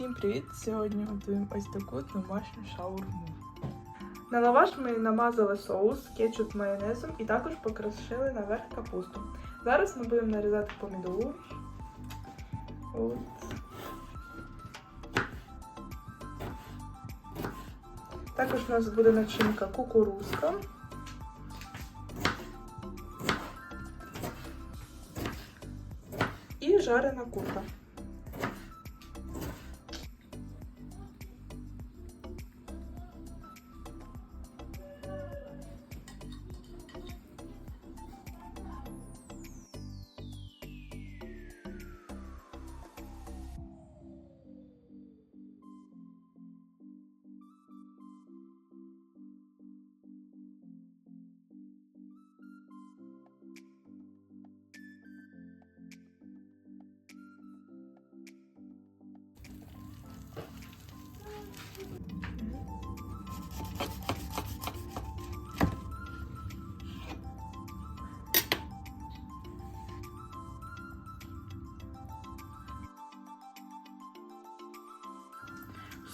Всім привіт! Сьогодні готуємо ось таку домашню шаурму. На лаваш ми намазали соус, кетчуп майонезом і також покрошили наверх капусту. Зараз ми будемо нарізати помідор. От. Також у нас буде начинка кукурузка. І жарена курка.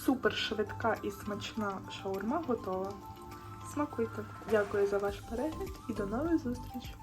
Супер швидка і смачна шаурма готова. Смакуйте! Дякую за ваш перегляд і до нових зустрічей!